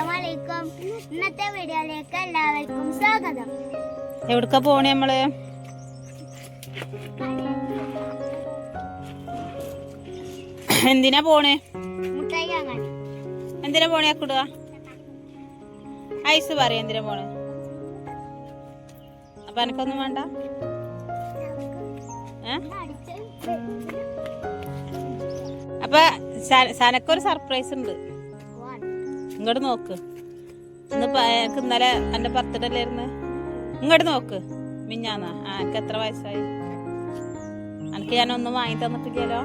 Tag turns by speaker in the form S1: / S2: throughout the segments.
S1: അസ്സലാമലൈക്കും. ഇന്നത്തെ വീഡിയോയിലേക്ക് എല്ലാവർക്കും സ്വാഗതം.
S2: എവിടക്ക പോണേ നമ്മൾ? എന്തിനാ പോണേ? എന്തിനാ പോണേ അക്കുടുക ഐസ് പറ എന്തിനാ പോണേ? അപ്പൊ എനക്കൊന്നും വേണ്ട? അപ്പൊ സനക്കൊരു സർപ്രൈസ് ഉണ്ട്. ഇങ്ങോട്ട് നോക്ക്. ഇന്ന് എനിക്ക് ഇന്നലെ എന്റെ ബർത്ത്ഡേ അല്ലായിരുന്നു ഇങ്ങോട്ട് നോക്ക്. മിഞ്ഞാന്നാ? ആ എനിക്ക് എത്ര വയസ്സായി? എനിക്ക് ഞാനൊന്നും വാങ്ങി തന്നിട്ടില്ലല്ലോ?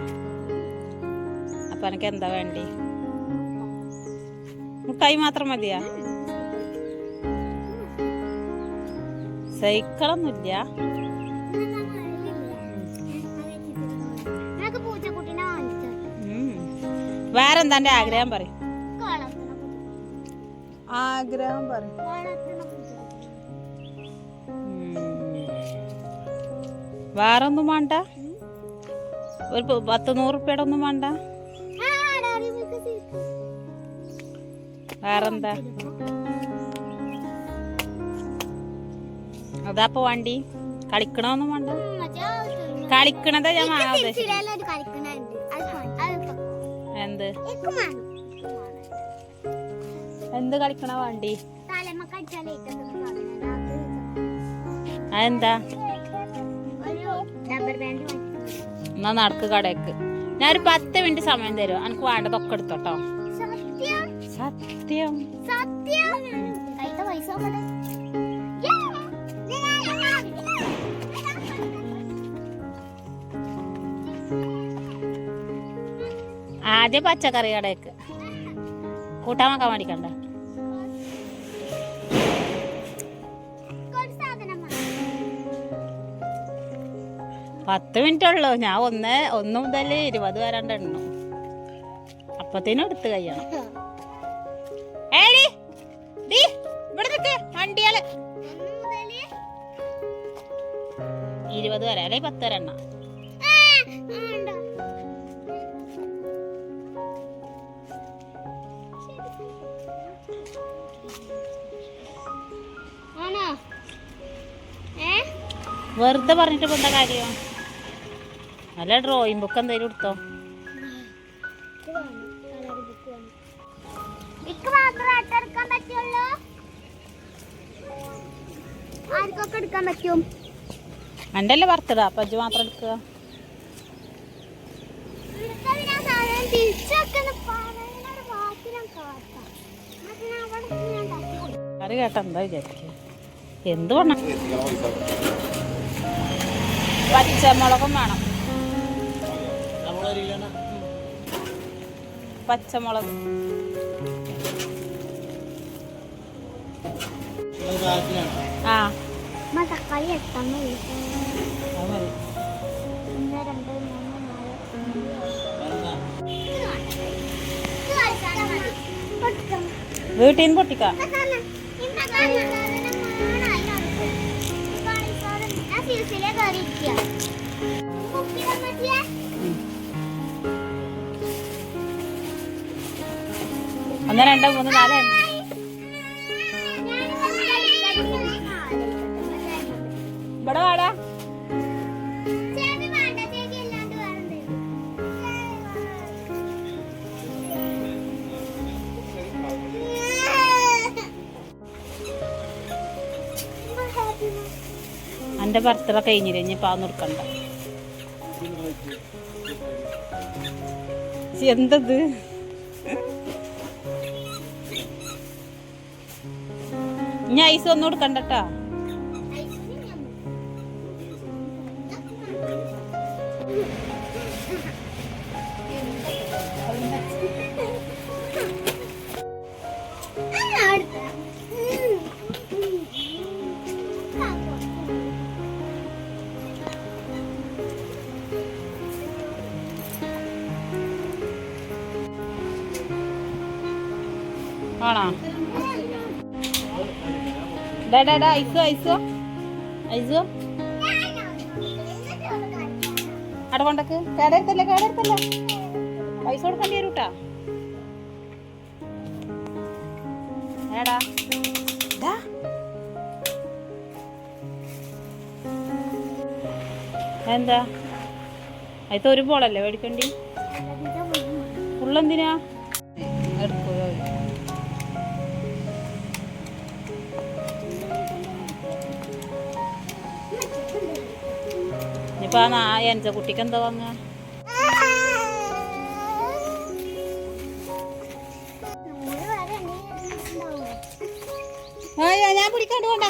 S2: അപ്പൊ എനിക്ക് എന്താ വേണ്ടി? മുട്ടായി മാത്രം മതിയാ? സൈക്കിളൊന്നുമില്ല. വേറെന്താ എന്റെ ആഗ്രഹം പറയും. ആഗ്രഹം പറയും.
S1: വേറെ ഒന്നും
S2: വേറൊന്നും വേണ്ട. ഒരു പത്ത് നൂറ് റുപ്യയുടെ ഒന്നും വേണ്ട. വേറെന്താ? അതാപ്പോ വണ്ടി. കളിക്കണമെന്നും വേണ്ട. കളിക്കണതാ ഞാൻ വാങ്ങാൻ എന്ത് കളിക്കണ വണ്ടി? അതെന്താ. എന്നാ നടക്ക് കടക്ക്. ഞാൻ ഒരു പത്ത് മിനിറ്റ് സമയം തരും എനിക്ക് വേണ്ടതൊക്കെ എടുത്തോട്ടോ.
S1: സത്യം?
S2: ആദ്യം പച്ചക്കറി കടക്ക്. കൂട്ടാൻ വെക്കാൻ മേടിക്കണ്ട പത്ത് മിനിറ്റ് ഉള്ളൂ. ഞാൻ ഒന്ന് ഒന്ന് മുതൽ ഇരുപത് വരാണ്ട് എണ്ണു. അപ്പത്തേനും എടുത്ത് കഴിയണം വണ്ടിയാൽ ഇരുപത് വരെ അല്ലെ പത്ത് വരെ എണ്ണ. വെറുതെ പറഞ്ഞിട്ട് എന്താ കാര്യം? നല്ല ഡ്രോയിങ് ബുക്ക് എന്തായാലും എടുത്തോ?
S1: ആർക്കൊക്കെ എടുക്കാൻ പറ്റും?
S2: അല്ലേ അപ്പൊ മാത്രം എടുക്കുക.
S1: അത്
S2: കേട്ട വിചാരിക്കുക? എന്ത് വേണം പച്ചമുളകും വേണം.
S1: കളിച്ചാലും മതി. പൊട്ടിക്കാം.
S2: വീട്ടിൽ നിന്ന് പൊട്ടിക്കാം
S1: ഇന്നക്കാലം- ഇന്നക്കാലം
S2: ഒന്ന് രണ്ട് മൂന്ന് നാല്. ഇവിടെ വാടാ. എന്റെ ബർത്ത്ഡേ കഴിഞ്ഞില്ല? ഇനി പാ നിർക്കണ്ട എന്തത് ഇനി ഐസ് ഒന്നും കൊടുക്കണ്ടട്ടാ. ആണോ? ഡാ ഐസോ ഐസോ. ഐസ്. അവിടെ കൊണ്ടക്ക്. കേടരുത്തല്ലേ കേടരുത്തല്ലേ പൈസ കൊടുക്കേണ്ടി വരും കേട്ടാ
S1: ഏടാ. എന്താ? അതിൽ ഒരു ബോളല്ലേ മേടിക്കണ്ടി ഫുള്ളെന്തിനാ നാ- എൻജ കുട്ടിക്ക് എന്താ വാങ്ങാ അയ്യോ ഞാൻ പിടിക്കാണ്ട് വേണ്ട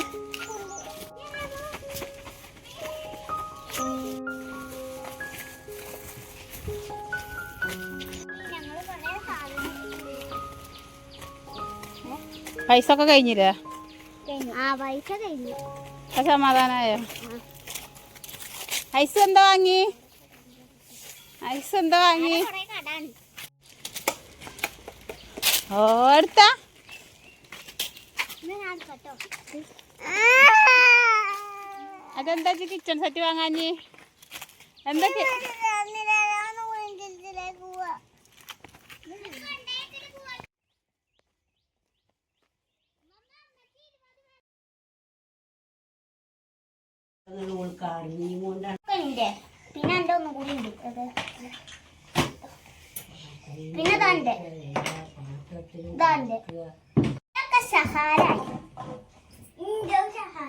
S1: പൈസ ഒക്കെ കഴിഞ്ഞില്ലേ?
S3: ആ പൈസ കഴിഞ്ഞു.
S1: ഇപ്പൊ സമാധാനായോ? ഐസ് എന്താ വാങ്ങി? ഐസ് എന്താ വാങ്ങി? ഓ എടുത്ത. അതെന്താ കിച്ചൺ സെറ്റ് വാങ്ങാഞ്ഞി? എന്തൊക്കെ ഇല്ലേ?
S3: പിന്നെ എന്റെ ഒന്നും കൂടി ഉണ്ട്. പിന്നെ ഇതാണ്ട് ഇതാണ്ട് സഹാരായി. സഹാര